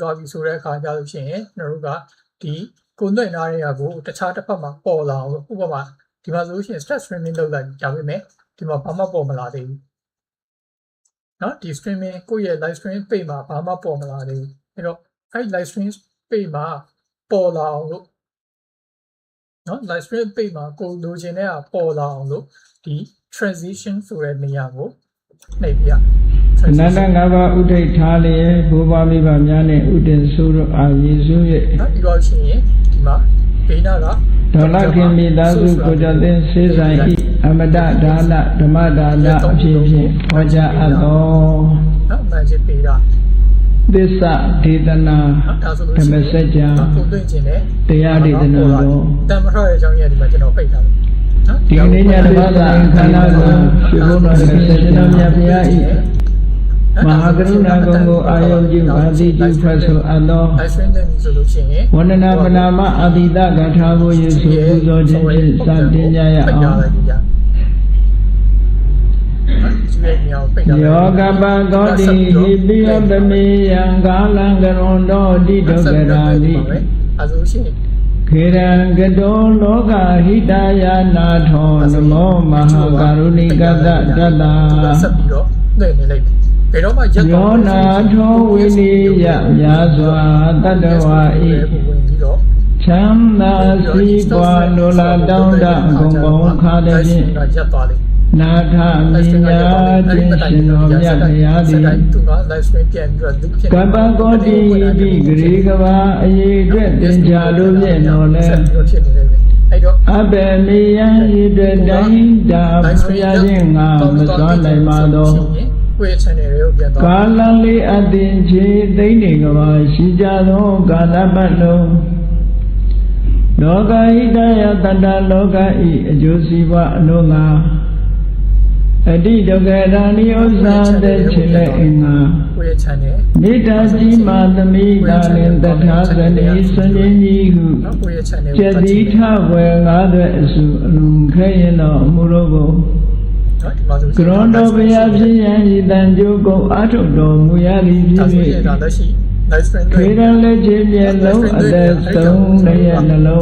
သွားပြီဆိုတဲ့အခါကျလို့ရှိရင်ကျွန်တော်တို့ကဒီကိုနှွင့်နားတွေကကိုတခြားတစ်ဖက်မှာပေါ်လာအောင်လို့ဥပမာဒီမှာဆိုလို့ရှိရင် stress streaming လုပ်လိုက်ကြာပြီမဲ့ဒီမှာဘာမှပေါ်မလာသေးဘူးเนาะဒီ streaming ကိုယ့်ရဲ့ live stream page မှာဘာမှပေါ်မလာသေးဘူးအဲ့တော့အဲ့ live stream page မှာပေါ်လာအောင်လို့เนาะ live stream page မှာကိုလိုချင်တဲ့ဟာပေါ်လာအောင်လို့ဒီ transition ဆိုတဲ့နေရာကိုနှိပ်ပြ အနန္တငါးပါးဥဒိဋ္ဌာလျက်ဘိုးဘွားမိဘများနှင့်ဥတည်ဆိုးတို့အာယေစု၍နော်ဒီတော့ရှိရင်ဒီမှာဘေးနာကဒေါလခင်မိသားစုကိုကြတဲ့စေဆိုင်ဤအမတဒါနဓမ္မဒါနအဖြစ်ဖြင့်ဟောကြားအပ်သောနော်မှန်ချစ်ပေးတာသစ္စာဒေသနာနော်ဒါဆိုလို့ဓမ္မရှိစကြာပုံသွင်းခြင်းနဲ့တရားဒေသနာတော်တန်မထောက်ရဲ့အကြောင်းရင်းဒီမှာကျွန်တော်ပိတ်ထားတယ်နော်ဒီကနေ့ညဓမ္မသာခန္ဓာကိုရှင်ဘုန်းတော်မြတ်စေကျွန်တော်မြတ်ဘုရားဤ မဟာကရုဏာကုံကိုအာယုံပြုပါတိပြုဖတ်ဆိုအပ်သော live stream နဲ့ဆိုလို့ရှိရင်ဝန္ဒနာပနာမအတိတဂထာကိုယေစုပူဇော်ခြင်းဖြင့်စတင်ကြရပိတ်ထားအောင်လိုက်ကြနော်ဒီရဲ့မြောင်ပိတ်ထားယောကပသောတိဟိပိယပမေယံကာလံကရွန်တော်တိဒုက္ခရာတိအဲဆိုလို့ရှိရင်ခေရံကတောလောကဟိတယာနာထောနမောမဟာကရုဏိကတတတ္တာဆက်ပြီးတော့နှိပ်နေလိုက် ဘယ်တော့မှရက်ယောနာထောဝိနိယမြာစွာတတ္တဝါဤဝင်ပြီးတော့ချမ်းသာစီးပွားလိုလားတောင်းတဂုံပေါင်းခါတဲ့ဖြင့်ကရက်သွားလိမ့်နာထမြညာခြင်းရှင်တော်မြတ်တရားသည်သူက live stream ပြန်ပြီးတော့သူဖြစ်ကပ္ပကောတိတိဂရေကဘာအရေးအတွက်သင်္ချာလို့ဖြင့်တော်လဲဆက်ပြီးတော့ဖြစ်နေတယ်အဲ့တော့အဘယ်မေယံဤအတွက်တိုင်းတာဖျားခြင်းငါမစွမ်းနိုင်ပါသော ကိုယ့်ရဲ့ channel တွေကိုပြန်သွားကာလလေးအတင်ချေသိမ့်နေကဘာရှိကြသောကာလပတ်လုံးလောကဟိတယတတ္တလောကဤအကျိုးစီးပွားအလို့ငါအတိဒုက္ခရာနိဥစ္စာတဲ့ချေလက်အင်္ဂါကိုယ့်ရဲ့ channel မေတ္တာကြီးမာသမိတာလင်တထာဇနေစွန်ရင်ကြီးဟုနော်ကိုယ့်ရဲ့ channel ကျက်တိထဝယ်ငါးသွဲအစုအလုံးခဲရင်တော်အမှုတော်ကို နော်ဒီမှာဆိုကရွန်တော်ဘုရားဖြစ်ရန်ဤတန်ကြိုးကိုအာထုတော်မူရသည်ဖြဒါင့်ဆိုရင်ဒါလက်ရှိ live stream ခေရန်လက်ချင်းမျက်လုံးအသက်ဆုံးလည်းနှလုံး